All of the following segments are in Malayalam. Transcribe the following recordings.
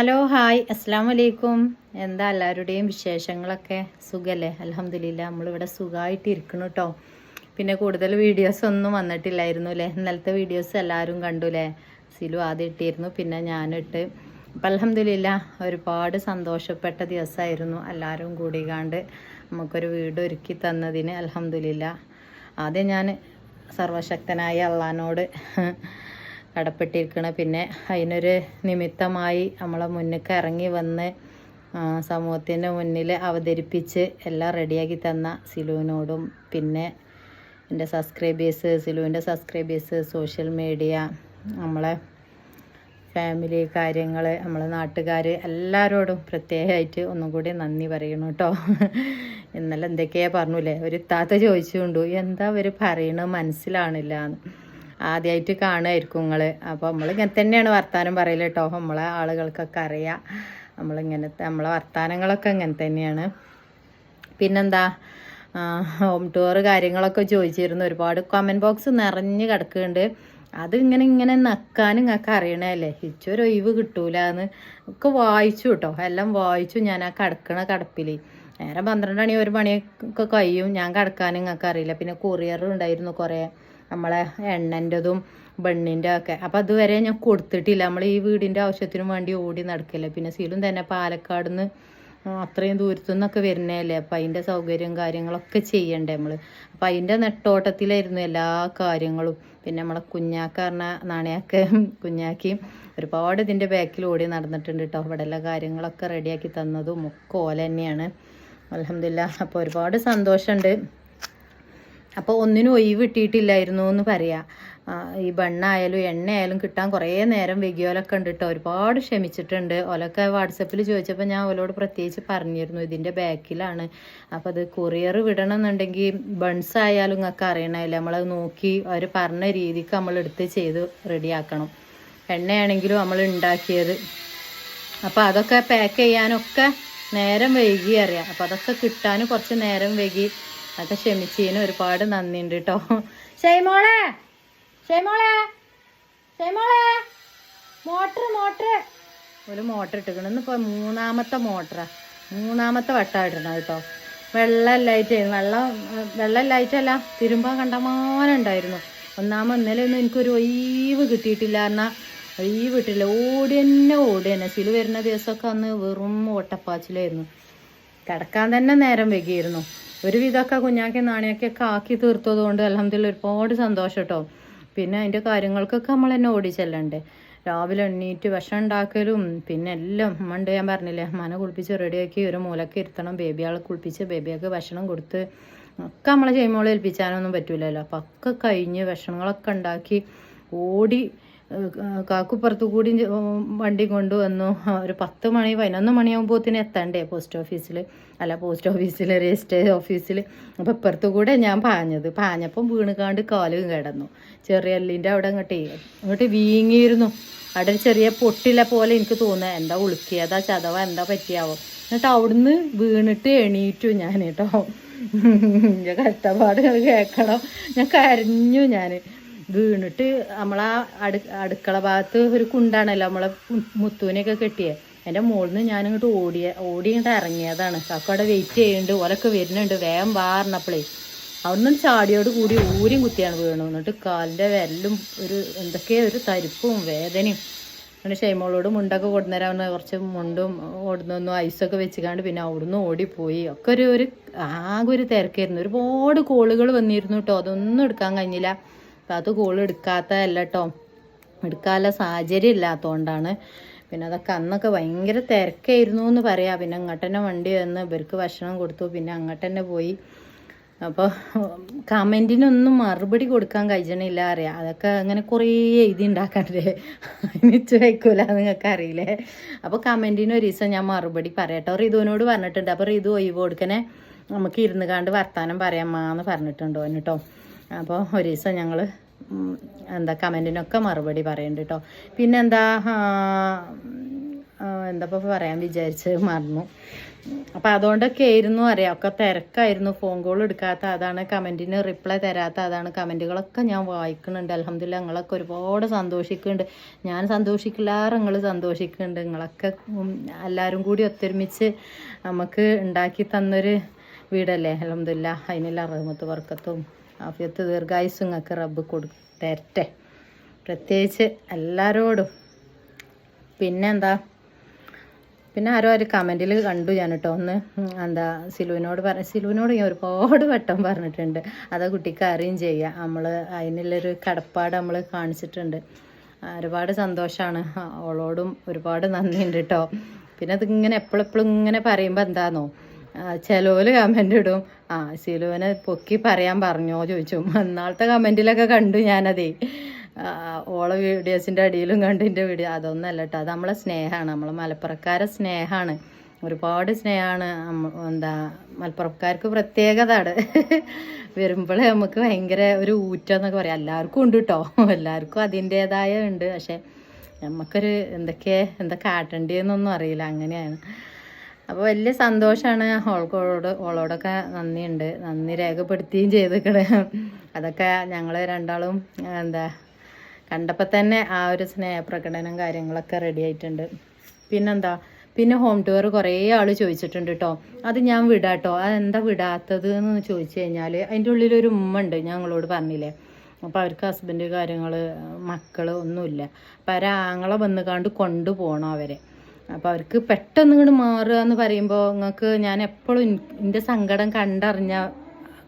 ഹലോ ഹായ് അസ്സാം വലൈക്കും എന്താ എല്ലാവരുടെയും വിശേഷങ്ങളൊക്കെ? സുഖല്ലേ? അലഹമില്ല നമ്മളിവിടെ സുഖമായിട്ട് ഇരിക്കണം കേട്ടോ പിന്നെ കൂടുതൽ വീഡിയോസ് ഒന്നും വന്നിട്ടില്ലായിരുന്നു അല്ലേ ഇന്നലത്തെ വീഡിയോസ് എല്ലാവരും കണ്ടു അല്ലേ സിലു ആദ്യം ഇട്ടിരുന്നു പിന്നെ ഞാനിട്ട് അപ്പം അലഹമില്ല ഒരുപാട് സന്തോഷപ്പെട്ട ദിവസമായിരുന്നു എല്ലാവരും കൂടി കണ്ട് നമുക്കൊരു വീട് ഒരുക്കി തന്നതിന് അലഹമില്ല ആദ്യം ഞാൻ സർവശക്തനായ അള്ളഹാനോട് കടപ്പെട്ടിരിക്കണ. പിന്നെ അതിനൊരു നിമിത്തമായി നമ്മളെ മുന്നിലേക്ക് ഇറങ്ങി വന്ന് സമൂഹത്തിന്റെ മുന്നിൽ അവതരിപ്പിച്ച് എല്ലാം റെഡിയാക്കി തന്ന സിലുവിനോടും പിന്നെ എന്റെ സബ്സ്ക്രൈബേഴ്സ് സിലുവിന്റെ സബ്സ്ക്രൈബേഴ്സ് സോഷ്യൽ മീഡിയ നമ്മളെ ഫാമിലി കാര്യങ്ങൾ നമ്മളെ നാട്ടുകാർ എല്ലാവരോടും പ്രത്യേകമായിട്ട് ഒന്നും കൂടി നന്ദി പറയണം കേട്ടോ ഇന്നലെ എന്തൊക്കെയാ പറഞ്ഞൂലേ ഒരു താത്ത ചോദിച്ചുകൊണ്ടു എന്താ അവർ പറയണത്? മനസ്സിലാണില്ല എന്ന് ആദ്യമായിട്ട് കാണുമായിരിക്കും നിങ്ങൾ അപ്പോൾ നമ്മൾ ഇങ്ങനെ തന്നെയാണ് വർത്താനം പറയൽ കേട്ടോ. നമ്മളെ ആളുകൾക്കൊക്കെ അറിയാം. നമ്മളിങ്ങനത്തെ നമ്മളെ വർത്താനങ്ങളൊക്കെ ഇങ്ങനെ തന്നെയാണ്. പിന്നെന്താ? ഹോം ടൂർ കാര്യങ്ങളൊക്കെ ചോദിച്ചിരുന്നു. ഒരുപാട് കമന്റ് ബോക്സ് നിറഞ്ഞ് കിടക്കുന്നുണ്ട്. അത് ഇങ്ങനെ ഇങ്ങനെ നക്കാനും നിങ്ങൾക്ക് അറിയണല്ലേ ഇച്ചൊരു ഒഴിവ് കിട്ടൂല എന്ന് ഒക്കെ വായിച്ചു കേട്ടോ. എല്ലാം വായിച്ചു ഞാൻ ആ കിടക്കണ കിടപ്പിൽ നേരെ പന്ത്രണ്ട് മണി ഒരു മണിയൊക്കെ കഴിയും. ഞാൻ കിടക്കാനും നിങ്ങൾക്ക് അറിയില്ല. പിന്നെ കൊറിയർ ഉണ്ടായിരുന്നു കുറേ. നമ്മളെ എണ്ണന്റെതും ബണ്ണിന്റെ ഒക്കെ അപ്പോൾ അതുവരെ ഞാൻ കൊടുത്തിട്ടില്ല. നമ്മൾ ഈ വീടിന്റെ ആവശ്യത്തിനും വേണ്ടി ഓടി നടക്കില്ല. പിന്നെ സീലും തന്നെ പാലക്കാട് നിന്ന് അത്രയും ദൂരത്തു നിന്നൊക്കെ വരുന്നതല്ലേ. അപ്പം അതിന്റെ സൗകര്യം കാര്യങ്ങളൊക്കെ ചെയ്യണ്ടേ നമ്മൾ അപ്പം അതിന്റെ നെട്ടോട്ടത്തിലായിരുന്നു എല്ലാ കാര്യങ്ങളും. പിന്നെ നമ്മളെ കുഞ്ഞാക്ക പറഞ്ഞ നാണയൊക്കെ കുഞ്ഞാക്കി ഒരുപാട് ഇതിന്റെ ബാക്കിൽ ഓടി നടന്നിട്ടുണ്ട് കേട്ടോ ഇവിടെ എല്ലാ കാര്യങ്ങളൊക്കെ റെഡിയാക്കി തന്നതും ഒക്കെ ഓല തന്നെയാണ്. അലഹമില്ല അപ്പോൾ ഒരുപാട് സന്തോഷമുണ്ട്. അപ്പോൾ ഒന്നിനും ഒഴിവ് കിട്ടിയിട്ടില്ലായിരുന്നു എന്ന് പറയാം. ഈ ബണ്ണായാലും എണ്ണയായാലും കിട്ടാൻ കുറേ നേരം വെകിയോലൊക്കെ ഉണ്ട് കേട്ടോ ഒരുപാട് ക്ഷമിച്ചിട്ടുണ്ട്. ഓലൊക്കെ വാട്സപ്പിൽ ചോദിച്ചപ്പോൾ ഞാൻ ഓലോട് പ്രത്യേകിച്ച് പറഞ്ഞിരുന്നു ഇതിന്റെ ബാക്കിലാണ്. അപ്പോൾ അത് കൊറിയർ വിടണം എന്നുണ്ടെങ്കിൽ ബൺസ് ആയാലും നിങ്ങൾക്ക് അറിയണമല്ലോ നമ്മളത് നോക്കി അവർ പറഞ്ഞ രീതിക്ക് നമ്മൾ എടുത്ത് ചെയ്ത് റെഡിയാക്കണം. എണ്ണയാണെങ്കിലും നമ്മൾ ഉണ്ടാക്കിയത് അപ്പോൾ അതൊക്കെ പാക്ക് ചെയ്യാനൊക്കെ നേരം വൈകി അറിയാം. അപ്പോൾ അതൊക്കെ കിട്ടാൻ കുറച്ച് നേരം വൈകി അതൊക്കെ ക്ഷമിച്ചതിന് ഒരുപാട് നന്ദിയുണ്ട് കേട്ടോ ഷൈമോളെ! ഷൈമോളെ! ഷൈമോളെ! മോട്ടർ മോട്ടർ ഒരു മോട്ടർ ഇട്ടിക്കണം ഇന്നിപ്പോൾ മൂന്നാമത്തെ മോട്ടറാ. മൂന്നാമത്തെ വട്ടം ഇടണം കേട്ടോ വെള്ളമില്ലായിട്ട് വെള്ളം വെള്ളമില്ലായിട്ടല്ല കണ്ടമാനം ഉണ്ടായിരുന്നു. ഒന്നാമത് ഇന്നലെ ഒന്നും എനിക്കൊരു ഒഴിവ് കിട്ടിയിട്ടില്ല എന്നാൽ ഒഴിവ് കിട്ടില്ല ഓടി തന്നെ ഓടി തന്നെ. സിലു വരുന്ന ദിവസമൊക്കെ അന്ന് വെറും ഓട്ടപ്പാച്ചിലായിരുന്നു. കിടക്കാൻ തന്നെ നേരം വൈകിയിരുന്നു. ഒരുവിധമൊക്കെ കുഞ്ഞാക്കി നാണയൊക്കെ ആക്കി തീർത്തത് കൊണ്ട് അലഹമ്മദില്ല ഒരുപാട് സന്തോഷം കേട്ടോ പിന്നെ അതിന്റെ കാര്യങ്ങൾക്കൊക്കെ നമ്മൾ തന്നെ ഓടിച്ചെല്ലണ്ടേ രാവിലെ എണ്ണീറ്റ് വിഷം ഉണ്ടാക്കലും പിന്നെ എല്ലാം ഉമ്മണ്ട് ഞാൻ പറഞ്ഞില്ലേ മന കുളിപ്പിച്ച് റെഡിയാക്കി ഒരു മൂലക്ക് ഇരുത്തണം ബേബിയാളെ കുളിപ്പിച്ച് ബേബിയൊക്കെ ഭക്ഷണം കൊടുത്ത് ഒക്കെ നമ്മളെ ചെയ്യുമ്പോൾ ഏൽപ്പിച്ചാനൊന്നും പറ്റൂലല്ലോ. അപ്പം ഒക്കെ കഴിഞ്ഞ് ഭക്ഷണങ്ങളൊക്കെ ഉണ്ടാക്കി ഓടി കാക്കുപ്പുറത്ത് കൂടി വണ്ടി കൊണ്ടുവന്നു ഒരു പത്ത് മണി പതിനൊന്ന് മണിയാകുമ്പോഴത്തേന് എത്തണ്ടേ പോസ്റ്റ് ഓഫീസിൽ അല്ല പോസ്റ്റ് ഓഫീസിൽ രജിസ്റ്റർ ഓഫീസിൽ അപ്പോൾ ഇപ്പുറത്തു കൂടെ ഞാൻ പാഞ്ഞത് പാഞ്ഞപ്പം വീണുകാണ്ട് കാലും കിടന്നു ചെറിയ എല്ലിന്റെ അവിടെ അങ്ങോട്ടേ അങ്ങോട്ട് വീങ്ങിയിരുന്നു അവിടെ ഒരു ചെറിയ പൊട്ടില പോലെ എനിക്ക് തോന്നുക എന്താ ഉളുക്കിയതാ ചതവ എന്താ പറ്റിയാവോ എന്നിട്ട് അവിടുന്ന് വീണിട്ട് എണീറ്റു ഞാൻ കേട്ടോ എന്റെ കഷ്ടപ്പാട് കേൾക്കണം ഞാൻ കരഞ്ഞു ഞാൻ വീണിട്ട് നമ്മളാ അടു അടുക്കള ഭാഗത്ത് ഒരു കുണ്ടാണല്ലോ നമ്മളെ മുത്തൂനെയൊക്കെ കെട്ടിയേ. എന്റെ മുകളിൽ നിന്ന് ഞാനിങ്ങോട്ട് ഓടിയ ഓടി ഇങ്ങോട്ട് ഇറങ്ങിയതാണ്. കാക്ക അവിടെ വെയിറ്റ് ചെയ്യുന്നുണ്ട്. ഓലൊക്കെ വരുന്നുണ്ട്. വേഗം വാറിനപ്പോഴേ അവിടുന്ന് ചാടിയോട് കൂടി ഊരും കുത്തിയാണ് വീണു എന്നിട്ട് കാലിന്റെ വിരലും ഒരു എന്തൊക്കെയോ ഒരു തരിപ്പും വേദനയും. അങ്ങനെ ഷൈമോളോട് മുണ്ടൊക്കെ കൊടുന്നേരാവുന്ന കുറച്ച് മുണ്ടും ഓടുന്നൊന്നും ഐസൊക്കെ വെച്ചുകാണ്ട് പിന്നെ അവിടുന്ന് ഓടിപ്പോയി. ഒക്കെ ഒരു ഒരു ആകെ ഒരു തിരക്കായിരുന്നു. ഒരുപാട് കോളുകൾ വന്നിരുന്നു കേട്ടോ. അതൊന്നും എടുക്കാൻ കഴിഞ്ഞില്ല. അത് കോൾ എടുക്കാത്തതല്ല കേട്ടോ എടുക്കാനുള്ള സാഹചര്യം ഇല്ലാത്തതുകൊണ്ടാണ് പിന്നെ അതൊക്കെ അന്നൊക്കെ ഭയങ്കര തിരക്കായിരുന്നു എന്ന് പറയാം. പിന്നെ അങ്ങോട്ട് തന്നെ വണ്ടി വന്ന് ഇവർക്ക് ഭക്ഷണം കൊടുത്തു. പിന്നെ അങ്ങോട്ട് തന്നെ പോയി. അപ്പോൾ കമന്റിനൊന്നും മറുപടി കൊടുക്കാൻ കഴിയണില്ല അറിയാം. അതൊക്കെ അങ്ങനെ കുറേ എഴുതി ഉണ്ടാക്കണ്ടേ മിച്ചു വയ്ക്കൂല നിങ്ങൾക്ക് അറിയില്ലേ? അപ്പോൾ കമന്റിന് ഒരു ദിവസം ഞാൻ മറുപടി പറയട്ടോ. റിതുവിനോട് പറഞ്ഞിട്ടുണ്ട്. അപ്പോൾ റിതു ഒഴിവ് കൊടുക്കണേ. നമുക്ക് ഇരുന്ന് കണ്ട് വർത്താനം പറയാമെന്ന് പറഞ്ഞിട്ടുണ്ടോ എന്നിട്ടോ അപ്പോൾ ഒരു ദിവസം ഞങ്ങൾ എന്താ കമന്റിനൊക്കെ മറുപടി പറയുന്നുണ്ട് കേട്ടോ പിന്നെന്താ എന്താ ഇപ്പോൾ പറയാൻ വിചാരിച്ചത് മറന്നു. അപ്പോൾ അതുകൊണ്ടൊക്കെ ആയിരുന്നു അറിയാം. ഒക്കെ തിരക്കായിരുന്നു. ഫോൺ കോൾ എടുക്കാത്ത അതാണ് കമന്റിന് റിപ്ലൈ തരാത്ത അതാണ് കമന്റുകളൊക്കെ ഞാൻ വായിക്കുന്നുണ്ട്. അലഹമില്ല നിങ്ങളൊക്കെ ഒരുപാട് സന്തോഷിക്കുന്നുണ്ട്. ഞാൻ സന്തോഷിക്കില്ലാറ് നിങ്ങൾ സന്തോഷിക്കുന്നുണ്ട്. നിങ്ങളൊക്കെ എല്ലാവരും കൂടി ഒത്തൊരുമിച്ച് നമുക്ക് ഉണ്ടാക്കി തന്നൊരു വീടല്ലേ? അലഹമില്ല അതിനുള്ള റഹ്മത്ത് വർക്കത്തും ആഫിയത്ത് ദീർഘായുസും നിങ്ങൾക്ക് റബ്ബ് കൊടു തരട്ടെ പ്രത്യേകിച്ച് എല്ലാവരോടും പിന്നെന്താ? പിന്നെ ആരോ ഒരു കമന്റിൽ കണ്ടു ഞാൻ കേട്ടോ ഒന്ന് എന്താ സിലുവിനോട് പറ സിലുവിനോട് ഞാൻ ഒരുപാട് വട്ടം പറഞ്ഞിട്ടുണ്ട്. അത് കുട്ടിക്ക് അറിയും ചെയ്യാം. നമ്മൾ അതിനുള്ളൊരു കടപ്പാട് നമ്മൾ കാണിച്ചിട്ടുണ്ട്. ഒരുപാട് സന്തോഷമാണ് അവളോടും ഒരുപാട് നന്ദിയുണ്ട് കേട്ടോ പിന്നെ അതിങ്ങനെ എപ്പോഴെപ്പോഴും ഇങ്ങനെ പറയുമ്പോൾ എന്താണെന്നോ ചിലവിൽ കമന്റ് ഇടും. ആ സിലുവിനെ പൊക്കി പറയാൻ പറഞ്ഞോ ചോദിച്ചു. അന്നാളത്തെ കമന്റിലൊക്കെ കണ്ടു ഞാനതേ. ഓളെ വീഡിയോസിന്റെ അടിയിലും കണ്ടു എന്റെ വീഡിയോ. അതൊന്നല്ല കേട്ടോ അത് നമ്മളെ സ്നേഹമാണ് നമ്മളെ മലപ്പുറക്കാരെ സ്നേഹമാണ് ഒരുപാട് സ്നേഹമാണ് എന്താ മലപ്പുറക്കാർക്ക് പ്രത്യേകതയാണ് വരുമ്പോഴേ നമുക്ക് ഭയങ്കര ഒരു ഊറ്റം എന്നൊക്കെ പറയാം. എല്ലാവർക്കും ഉണ്ട് കേട്ടോ എല്ലാവർക്കും അതിന്റേതായ ഉണ്ട്. പക്ഷെ നമുക്കൊരു എന്തൊക്കെ എന്താ കാട്ടേണ്ടതെന്നൊന്നും അറിയില്ല. അങ്ങനെയാണ്. അപ്പോൾ വലിയ സന്തോഷമാണ് ഓൾക്കോളോട് ഓളോടൊക്കെ നന്ദിയുണ്ട്. നന്ദി രേഖപ്പെടുത്തുകയും ചെയ്തിക്കണേ. അതൊക്കെ ഞങ്ങൾ രണ്ടാളും എന്താ കണ്ടപ്പോൾ തന്നെ ആ ഒരു സ്നേഹപ്രകടനം കാര്യങ്ങളൊക്കെ റെഡി ആയിട്ടുണ്ട്. പിന്നെന്താ പിന്നെ ഹോം ടൂർ കുറേ ആൾ ചോദിച്ചിട്ടുണ്ട് കേട്ടോ അത് ഞാൻ വിടാട്ടോ. അതെന്താ വിടാത്തത് എന്ന് ചോദിച്ചു കഴിഞ്ഞാൽ അതിന്റെ ഒരു ഉമ്മ ഉണ്ട്. ഞങ്ങളോട് പറഞ്ഞില്ലേ. അപ്പോൾ അവർക്ക് ഹസ്ബൻഡ് കാര്യങ്ങൾ മക്കൾ ഒന്നുമില്ല. അപ്പോൾ അവരാങ്ങളെ ആങ്ങളെ വന്ന് കണ്ട് കൊണ്ടുപോകണം അവരെ. അപ്പോൾ അവർക്ക് പെട്ടെന്ന് ഇങ്ങോട്ട് മാറുക എന്ന് പറയുമ്പോൾ നിങ്ങൾക്ക് ഞാൻ എപ്പോഴും എന്റെ സങ്കടം കണ്ടറിഞ്ഞ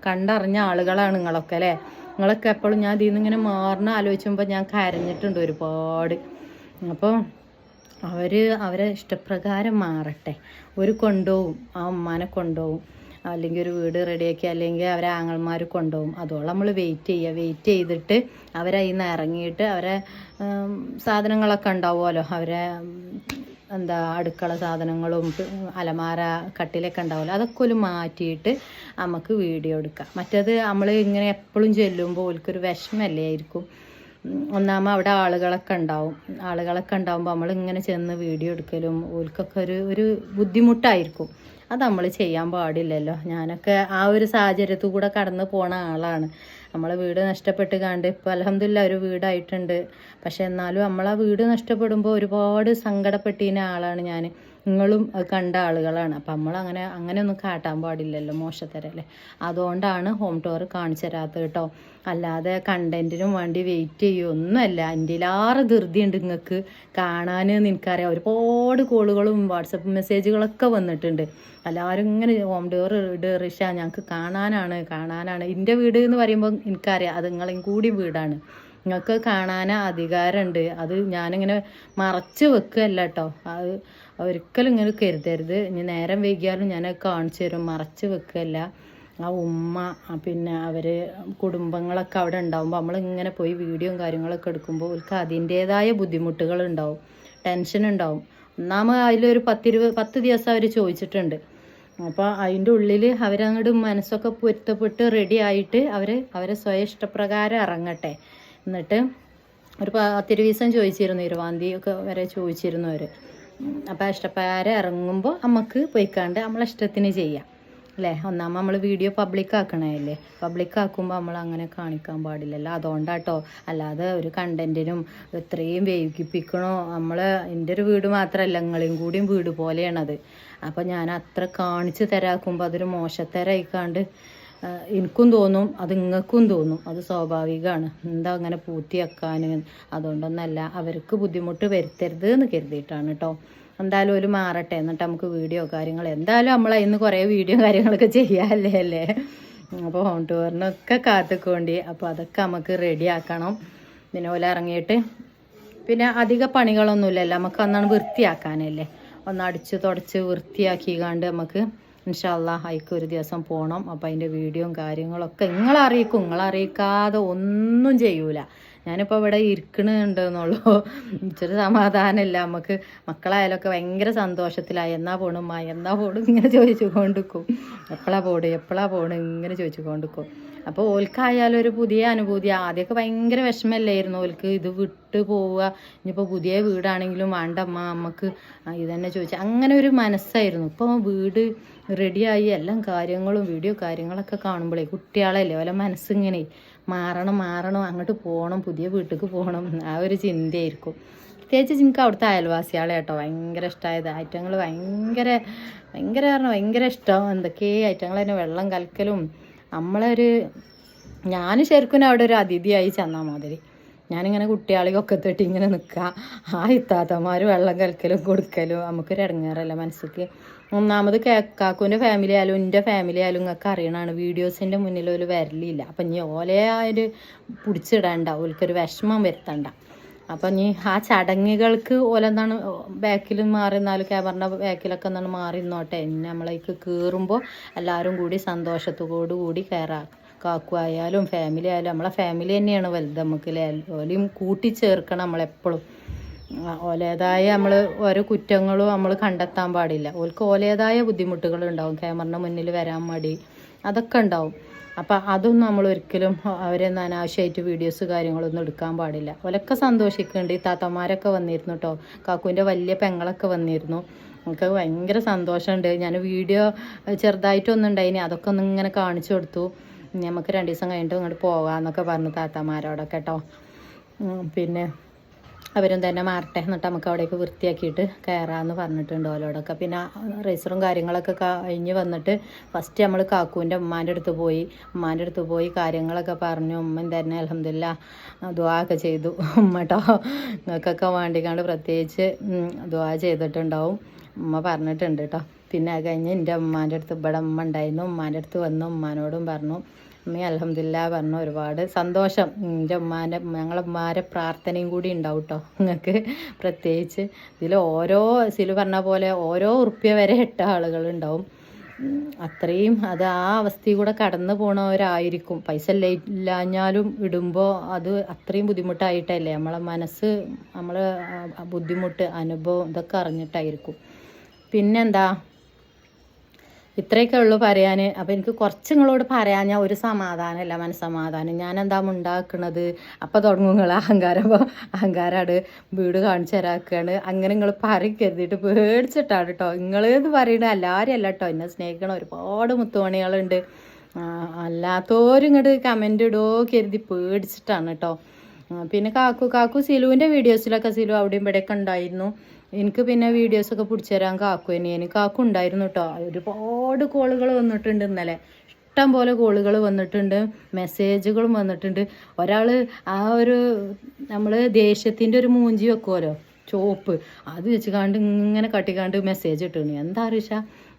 കണ്ടറിഞ്ഞ ആളുകളാണ് നിങ്ങളൊക്കെ അല്ലേ? നിങ്ങളൊക്കെ എപ്പോഴും ഞാൻ ഇതിൽ നിന്ന് ഇങ്ങനെ മാറണ ആലോചിക്കുമ്പോൾ ഞാൻ കരഞ്ഞിട്ടുണ്ട് ഒരുപാട്. അപ്പോൾ അവർ അവരെ ഇഷ്ടപ്രകാരം മാറട്ടെ. ഒരു കൊണ്ടുപോകും ആ ഉമ്മാനെ കൊണ്ടുപോകും അല്ലെങ്കിൽ ഒരു വീട് റെഡിയാക്കി അല്ലെങ്കിൽ അവരെ ആങ്ങൾമാർ കൊണ്ടുപോകും അതോളം നമ്മൾ വെയിറ്റ് ചെയ്യുക വെയിറ്റ് ചെയ്തിട്ട് അവരെ അതിൽ നിന്ന് ഇറങ്ങിയിട്ട് അവരെ സാധനങ്ങളൊക്കെ ഉണ്ടാവുമല്ലോ. അവരെ എന്താ അടുക്കള സാധനങ്ങളും അലമാര കട്ടിലൊക്കെ ഉണ്ടാവുമല്ലോ. അതൊക്കെ ഒരു മാറ്റിയിട്ട് നമുക്ക് വീഡിയോ എടുക്കാം. മറ്റേത് നമ്മൾ ഇങ്ങനെ എപ്പോഴും ചെല്ലുമ്പോൾ ഓൽക്കൊരു വിഷമല്ലേ ആയിരിക്കും. ഒന്നാമ അവിടെ ആളുകളൊക്കെ ഉണ്ടാവും. ആളുകളൊക്കെ ഉണ്ടാവുമ്പോൾ നമ്മൾ ഇങ്ങനെ ചെന്ന് വീഡിയോ എടുക്കലും ഓൽക്കൊക്കെ ഒരു ഒരു ബുദ്ധിമുട്ടായിരിക്കും. അത് നമ്മൾ ചെയ്യാൻ പാടില്ലല്ലോ. ഞാനൊക്കെ ആ ഒരു സാഹചര്യത്തിൽ കൂടെ കടന്നു പോണ ആളാണ്. നമ്മളെ വീട് നഷ്ടപ്പെട്ട് കണ്ട് ഇപ്പോൾ അലഹമില്ല ഒരു വീടായിട്ടുണ്ട്. പക്ഷെ എന്നാലും നമ്മളാ വീട് നഷ്ടപ്പെടുമ്പോൾ ഒരുപാട് സങ്കടപ്പെട്ടിന ആളാണ് ഞാൻ നിങ്ങളും കണ്ട ആളുകളാണ്. അപ്പം നമ്മൾ അങ്ങനെ അങ്ങനെയൊന്നും കാട്ടാൻ പാടില്ലല്ലോ മോശത്തരല്ലേ. അതുകൊണ്ടാണ് ഹോം ടൂർ കാണിച്ചു തരാത്തത് കേട്ടോ. അല്ലാതെ കണ്ടന്റിനും വേണ്ടി വെയിറ്റ് ചെയ്യുമൊന്നുമല്ല ലാറ് ധൃതിയുണ്ട് നിങ്ങൾക്ക് കാണാൻ നിനക്കറിയാം ഒരുപാട് കോളുകളും വാട്സപ്പ് മെസ്സേജുകളൊക്കെ വന്നിട്ടുണ്ട്. എല്ലാവരും ഇങ്ങനെ ഹോം ടൂർ ഇട് റിഷ ഞങ്ങൾക്ക് കാണാനാണ് കാണാനാണ്. എന്റെ വീട് എന്ന് പറയുമ്പോൾ എനിക്കറിയാം അത് നിങ്ങളെയും കൂടി വീടാണ്. നിങ്ങൾക്ക് കാണാൻ അധികാരമുണ്ട്. അത് ഞാനിങ്ങനെ മറച്ച് വെക്കുകയല്ല കേട്ടോ. അത് ഒരിക്കലും ഇങ്ങനെ കരുതരുത്. ഇനി നേരം വൈകിയാലും ഞാൻ കാണിച്ചു തരും. മറച്ച് വെക്കുകയല്ല ആ ഉമ്മ പിന്നെ അവർ കുടുംബങ്ങളൊക്കെ അവിടെ ഉണ്ടാകുമ്പോൾ നമ്മളിങ്ങനെ പോയി വീഡിയോയും കാര്യങ്ങളൊക്കെ എടുക്കുമ്പോൾ അവർക്ക് അതിന്റേതായ ബുദ്ധിമുട്ടുകൾ ഉണ്ടാവും ടെൻഷൻ ഉണ്ടാവും. ഒന്നാമത് അതിലൊരു പത്തിരുപത് പത്ത് ദിവസം അവർ ചോദിച്ചിട്ടുണ്ട്. അപ്പോൾ അതിന്റെ ഉള്ളിൽ അവരങ്ങോട്ട് മനസ്സൊക്കെ പൊരുത്തപ്പെട്ട് റെഡി ആയിട്ട് അവർ അവരെ സ്വയം ഇഷ്ടപ്രകാരം ഇറങ്ങട്ടെ. എന്നിട്ട് ഒരു പത്തിരു ദിവസം ചോദിച്ചിരുന്നു. തീയതി ഒക്കെ വരെ ചോദിച്ചിരുന്നു അവർ അപ്പോൾ ഇഷ്ടപ്രകാരം ഇറങ്ങുമ്പോൾ നമുക്ക് പോയിക്കാണ്ട് നമ്മളെ ഇഷ്ടത്തിന് ചെയ്യാം. അല്ലേ? ഒന്നാമത് നമ്മൾ വീഡിയോ പബ്ലിക് ആക്കണതല്ലേ? പബ്ലിക് ആക്കുമ്പോൾ നമ്മൾ അങ്ങനെ കാണിക്കാൻ പാടില്ലല്ലോ. അതുകൊണ്ടാട്ടോ അല്ലാതെ ഒരു കണ്ടന്റിനും ഇത്രയും വൈകിപ്പിക്കണോ നമ്മൾ എന്റെ ഒരു വീട് മാത്രമല്ല നിങ്ങളെയും കൂടിയും വീട് പോലെയാണത്. അപ്പോൾ ഞാൻ അത്ര കാണിച്ച് തരാക്കുമ്പോൾ അതൊരു മോശത്തരായിക്കാണ്ട് എനിക്കും തോന്നും അത് നിങ്ങൾക്കും തോന്നും. അത് സ്വാഭാവികമാണ് എന്താ അങ്ങനെ പൂർത്തിയാക്കാൻ അതുകൊണ്ടൊന്നല്ല അവർക്ക് ബുദ്ധിമുട്ട് വരുത്തരുത് എന്ന് കരുതിയിട്ടാണ് കേട്ടോ എന്തായാലും ഒരു മാറട്ടെ. എന്നിട്ട് നമുക്ക് വീഡിയോ കാര്യങ്ങൾ എന്തായാലും നമ്മൾ ഇന്ന് കുറേ വീഡിയോ കാര്യങ്ങളൊക്കെ ചെയ്യാല്ലേ അല്ലേ? അപ്പോൾ ഹോം ടൂറിനൊക്കെ കാത്തുക്കൊണ്ടി. അപ്പോൾ അതൊക്കെ നമുക്ക് റെഡി ആക്കണം. പിന്നെ പോലെ ഇറങ്ങിയിട്ട് പിന്നെ അധിക പണികളൊന്നുമില്ലല്ലോ. നമുക്ക് ഒന്നാണ് വൃത്തിയാക്കാനല്ലേ. ഒന്ന് അടിച്ച് തുടച്ച് വൃത്തിയാക്കി കണ്ട് നമുക്ക് ഇൻഷാല്ല ഹൈക്ക് ഒരു ദിവസം പോകണം അപ്പോൾ അതിന്റെ വീഡിയോയും കാര്യങ്ങളൊക്കെ നിങ്ങളറിയിക്കും നിങ്ങളറിയിക്കാതെ ഒന്നും ചെയ്യൂല. ഞാനിപ്പോൾ ഇവിടെ ഇരിക്കണുണ്ടെന്നുള്ളൂ. ഇച്ചിരി സമാധാനമില്ല. നമുക്ക് മക്കളായാലൊക്കെ ഭയങ്കര സന്തോഷത്തിലായി എന്നാ പോണു ഉമ്മ? എന്നാ പോണു? ഇങ്ങനെ ചോദിച്ചു കൊണ്ടിരിക്കും എപ്പോഴാ പോണ്? എപ്പോഴാ പോണ്? ഇങ്ങനെ ചോദിച്ചു കൊണ്ടിരിക്കും അപ്പോൾ ഓൽക്കായാലും ഒരു പുതിയ അനുഭൂതി. ആദ്യമൊക്കെ ഭയങ്കര വിഷമല്ലായിരുന്നു ഓൽക്ക് ഇത് വിട്ട് പോവുക. ഇനിയിപ്പോൾ പുതിയ വീടാണെങ്കിലും വേണ്ട നമുക്ക് ഇതന്നെ ചോദിച്ചു അങ്ങനെ ഒരു മനസ്സായിരുന്നു. ഇപ്പോൾ വീട് റെഡിയായി എല്ലാം കാര്യങ്ങളും വീഡിയോ കാര്യങ്ങളൊക്കെ കാണുമ്പോഴേ കുട്ടികളല്ലേ? ഓലെ മനസ്സിങ്ങനെ മാറണം മാറണം അങ്ങോട്ട് പോകണം പുതിയ വീട്ടിലേക്ക് പോകണം ആ ഒരു ചിന്തയായിരിക്കും. പ്രത്യേകിച്ച് എനിക്ക് അവിടുത്തെ അയൽവാസികളെ കേട്ടോ ഭയങ്കര ഇഷ്ടമായത് ഐറ്റങ്ങൾ ഭയങ്കര ഭയങ്കര പറഞ്ഞാൽ ഭയങ്കര ഇഷ്ടം. എന്തൊക്കെ ഐറ്റങ്ങൾ തന്നെ വെള്ളം കലക്കലും. നമ്മളൊരു ഞാൻ ശരിക്കും അവിടെ ഒരു അതിഥിയായി ചെന്നാൽ മാതിരി. ഞാനിങ്ങനെ കുട്ടികളെയൊക്കെ തൊട്ട് ഇങ്ങനെ നിൽക്കുക ആ ഇത്താത്തമാർ വെള്ളം കലക്കലും കൊടുക്കലും നമുക്കൊരു ഇടങ്ങേറല്ല മനസ്സിക്ക്. ഒന്നാമത് കാക്കുവിന്റെ ഫാമിലി ആയാലും എന്റെ ഫാമിലി ആയാലും നിങ്ങൾക്ക് അറിയണതാണ്. വീഡിയോസിന്റെ മുന്നിൽ ഒരു വരലില്ല. അപ്പം ഇനി ഒരു പിടിച്ചിടണ്ട. ഓൽക്കൊരു വിഷമം വരുത്തണ്ട. അപ്പം ഇനി ആ ചടങ്ങുകൾക്ക് ഓലെന്താണ് ബാക്കിൽ മാറി നിന്നാലും ക്യാമറിന്റെ ബാക്കിലൊക്കെ എന്താണ് മാറി നിന്നോട്ടെ. ഇനി നമ്മളേക്ക് കയറുമ്പോൾ എല്ലാവരും കൂടി സന്തോഷത്തോടു കൂടി കയറാം കാക്കു ആയാലും ഫാമിലി ആയാലും നമ്മളെ ഫാമിലി തന്നെയാണ് വലുത്. നമുക്ക്? ഓലെയും കൂട്ടിച്ചേർക്കണം നമ്മളെപ്പോഴും. ഓലേതായ നമ്മൾ ഓരോ കുറ്റങ്ങളും നമ്മൾ കണ്ടെത്താൻ പാടില്ല. ഓൽക്ക് ഓലേതായ ബുദ്ധിമുട്ടുകൾ ഉണ്ടാവും ക്യാമറിന്റെ മുന്നിൽ വരാൻ മടി. അതൊക്കെ ഉണ്ടാവും. അപ്പം അതൊന്നും നമ്മൾ ഒരിക്കലും അവരെ അനാവശ്യമായിട്ട് വീഡിയോസ് കാര്യങ്ങളൊന്നും എടുക്കാൻ പാടില്ല. ഓലൊക്കെ സന്തോഷിക്കുന്നുണ്ട് ഈ താത്തമാരൊക്കെ വന്നിരുന്നു കേട്ടോ കാക്കുവിന്റെ വലിയ പെങ്ങളൊക്കെ വന്നിരുന്നു. നമുക്ക് ഭയങ്കര സന്തോഷമുണ്ട്. ഞാൻ വീഡിയോ ചെറുതായിട്ടൊന്നും ഉണ്ടായിനി. അതൊക്കെ ഒന്ന് ഇങ്ങനെ കാണിച്ചു കൊടുത്തു. നമുക്ക് രണ്ട് ദിവസം കഴിഞ്ഞിട്ട് ഇങ്ങോട്ട് പോകാമെന്നൊക്കെ പറഞ്ഞു താത്തമാരോടൊക്കെ കേട്ടോ പിന്നെ അവരും തന്നെ മാറട്ടെ എന്നിട്ട് നമുക്ക് അവിടേക്ക് വൃത്തിയാക്കിയിട്ട് കയറാമെന്ന് പറഞ്ഞിട്ടുണ്ട് ഓലോടൊക്കെ. പിന്നെ റേസറും കാര്യങ്ങളൊക്കെ കഴിഞ്ഞ് വന്നിട്ട് ഫസ്റ്റ് നമ്മൾ കാക്കുവിന്റെ ഉമ്മാന്റെ അടുത്ത് പോയി. ഉമ്മാന്റെ അടുത്ത് പോയി കാര്യങ്ങളൊക്കെ പറഞ്ഞു. ഉമ്മൻ തന്നെ അലഹമില്ല ദുആ ഒക്കെ ചെയ്തു. ഉമ്മട്ടോ നിങ്ങൾക്കൊക്കെ വേണ്ടിക്കാണ്ട് പ്രത്യേകിച്ച് ദുവാ ചെയ്തിട്ടുണ്ടാവും. ഉമ്മ പറഞ്ഞിട്ടുണ്ട് കേട്ടോ പിന്നെ അത് കഴിഞ്ഞ് എന്റെ ഉമ്മാന്റെ അടുത്ത് ഇവിടെ ഉമ്മ ഉണ്ടായിരുന്നു. ഉമ്മാന്റെ അടുത്ത് വന്ന്. ഉമ്മാനോടും പറഞ്ഞു. ഉമ്മ അലഹമില്ല പറഞ്ഞു ഒരുപാട് സന്തോഷം. എന്റെ ഉമ്മാന്റെ ഞങ്ങളെ ഉമ്മാരെ പ്രാർത്ഥനയും കൂടി ഉണ്ടാവും കേട്ടോ നിങ്ങൾക്ക് പ്രത്യേകിച്ച് ഇതിൽ ഓരോ സിലു പറഞ്ഞ പോലെ ഓരോ ഉറുപ്പ്യ വരെ ഇട്ട ആളുകളുണ്ടാവും അത്രയും അത് ആ അവസ്ഥയിൽ കൂടെ കടന്നു പോണവരായിരിക്കും. പൈസ ഇല്ല ഇല്ലാഞ്ഞാലും ഇടുമ്പോൾ അത് അത്രയും ബുദ്ധിമുട്ടായിട്ടല്ലേ? നമ്മളെ മനസ്സ് നമ്മൾ ബുദ്ധിമുട്ട് അനുഭവം ഇതൊക്കെ അറിഞ്ഞിട്ടായിരിക്കും. പിന്നെന്താ? ഇത്രയൊക്കെ ഉള്ളൂ പറയാൻ അപ്പോൾ എനിക്ക് കുറച്ച് നിങ്ങളോട് പറയാൻ ഞാൻ ഒരു സമാധാനമല്ല മനസ്സമാധാനം. ഞാൻ എന്താ ഉണ്ടാക്കുന്നത് അപ്പോൾ തുടങ്ങും നിങ്ങൾ അഹങ്കാരം അഹങ്കാരമാണ് വീട് കാണിച്ചു തരാക്കുകയാണ് അങ്ങനെ നിങ്ങൾ പറയും കരുതിയിട്ട് പേടിച്ചിട്ടാണ് കേട്ടോ നിങ്ങൾ എന്ന് പറയുന്നത് എല്ലാവരും അല്ല കേട്ടോ എന്നെ സ്നേഹിക്കണ ഒരുപാട് മുത്തുമണികളുണ്ട്. അല്ലാത്തോരും ഇങ്ങോട്ട് കമന്റ് ഇടോ കരുതി പേടിച്ചിട്ടാണ് കേട്ടോ പിന്നെ കാക്കു കാക്കു സിലുവിന്റെ വീഡിയോസിലൊക്കെ സിലു അവിടെയും ഇവിടെയൊക്കെ ഉണ്ടായിരുന്നു. എനിക്ക് പിന്നെ വീഡിയോസൊക്കെ പിടിച്ചു തരാൻ കാക്കു തന്നെ എനിക്ക് കാക്കു ഉണ്ടായിരുന്നു കേട്ടോ ഒരുപാട് കോളുകൾ വന്നിട്ടുണ്ട് ഇന്നലെ. ഇഷ്ടം പോലെ കോളുകൾ വന്നിട്ടുണ്ട്. മെസ്സേജുകളും വന്നിട്ടുണ്ട്. ഒരാൾ ആ ഒരു നമ്മൾ ദേഷ്യത്തിന്റെ ഒരു മൂഞ്ചി വെക്കുമല്ലോ ചോപ്പ്. അത് വെച്ച് കണ്ട് ഇങ്ങനെ കട്ടിക്കാണ്ട് മെസ്സേജ് ഇട്ടിരുന്നു എന്താ അറിയിച്ച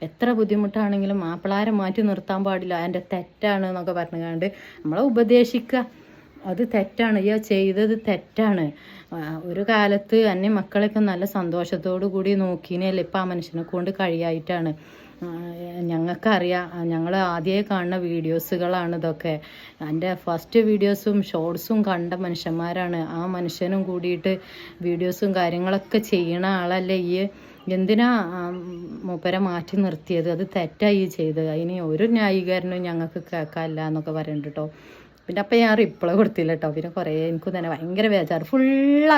എത്ര ബുദ്ധിമുട്ടാണെങ്കിലും മാപ്പിളാരെ മാറ്റി നിർത്താൻ പാടില്ല. അതിന്റെ തെറ്റാണ് എന്നൊക്കെ പറഞ്ഞുകൊണ്ട് നമ്മളെ ഉപദേശിക്കുക. അത് തെറ്റാണ്. അയ്യോ ചെയ്തത് തെറ്റാണ്. ഒരു കാലത്ത് എന്നെ മക്കളൊക്കെ നല്ല സന്തോഷത്തോടു കൂടി നോക്കിനല്ലേ ഇപ്പം ആ മനുഷ്യനെ കൊണ്ട് കഴിയായിട്ടാണ്. ഞങ്ങൾക്കറിയാം ഞങ്ങൾ ആദ്യമേ കാണുന്ന വീഡിയോസുകളാണ് ഇതൊക്കെ. എന്റെ ഫസ്റ്റ് വീഡിയോസും ഷോർട്സും കണ്ട മനുഷ്യന്മാരാണ്. ആ മനുഷ്യനും കൂടിയിട്ട് വീഡിയോസും കാര്യങ്ങളൊക്കെ ചെയ്യണ ആളല്ലേ ഈ എന്തിനാ മൂപ്പരെ മാറ്റി നിർത്തിയത്? അത് തെറ്റായി ചെയ്തത്. അതിന് ഒരു ന്യായീകരണവും ഞങ്ങൾക്ക് കേൾക്കാനില്ല എന്നൊക്കെ പറയുന്നുണ്ട് കേട്ടോ പിന്നെ അപ്പം ഞാൻ റിപ്ലൈ കൊടുത്തില്ല കേട്ടോ പിന്നെ കുറേ എനിക്ക് തന്നെ ഭയങ്കര ബേജാറ് ഫുൾ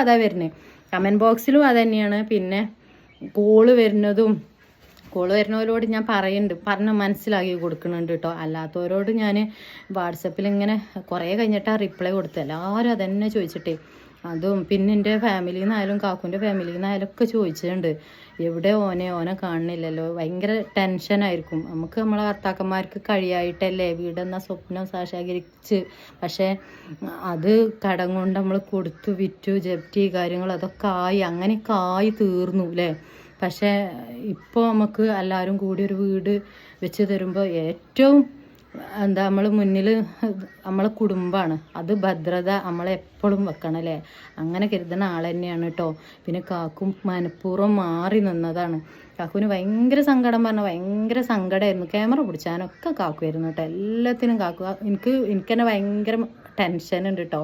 അതാ വരുന്നത് കമന്റ് ബോക്സിലും അത് തന്നെയാണ് പിന്നെ കോൾ വരുന്നതും കോൾ വരുന്നവരോട് ഞാൻ പറയുന്നുണ്ട് പറഞ്ഞ് മനസ്സിലാക്കി കൊടുക്കുന്നുണ്ട് കേട്ടോ അല്ലാത്തവരോട് ഞാൻ വാട്സപ്പിൽ ഇങ്ങനെ കുറേ കഴിഞ്ഞിട്ടാണ് റിപ്ലൈ കൊടുത്തത് എല്ലാവരും അതന്നെ ചോദിച്ചിട്ടേ. അതും പിന്നെ എന്റെ ഫാമിലിയിൽ നിന്നായാലും കാക്കുന്റെ ഒക്കെ ചോദിച്ചിട്ടുണ്ട് എവിടെ ഓനെ? ഓനെ കാണുന്നില്ലല്ലോ. ഭയങ്കര ടെൻഷനായിരിക്കും നമുക്ക് നമ്മളെ ഭർത്താക്കന്മാർക്ക് കഴിയായിട്ടല്ലേ? വീടെന്ന സ്വപ്നം സാക്ഷാകരിച്ച് പക്ഷേ അത് കടം കൊണ്ട് നമ്മൾ കൊടുത്തു വിറ്റു ജപ്തി കാര്യങ്ങൾ അതൊക്കെ ആയി അങ്ങനെയൊക്കെ ആയി തീർന്നു അല്ലേ പക്ഷേ ഇപ്പോൾ നമുക്ക് എല്ലാവരും കൂടി ഒരു വീട് വെച്ച് തരുമ്പോൾ ഏറ്റവും എന്താ നമ്മൾ മുന്നിൽ നമ്മളെ കുടുംബമാണ് അത് ഭദ്രത നമ്മളെപ്പോഴും വെക്കണം അല്ലേ? അങ്ങനെ കരുതുന്ന ആൾ തന്നെയാണ് കേട്ടോ പിന്നെ കാക്കും മനഃപൂർവം മാറി നിന്നതാണ്. കാക്കുവിന് ഭയങ്കര സങ്കടം പറഞ്ഞാൽ ഭയങ്കര സങ്കടമായിരുന്നു ക്യാമറ പിടിച്ചാനൊക്കെ കാക്കുമായിരുന്നു കേട്ടോ എല്ലാത്തിനും കാക്കു എനിക്ക് എനിക്ക് തന്നെ ഭയങ്കര ടെൻഷൻ ഉണ്ട് കേട്ടോ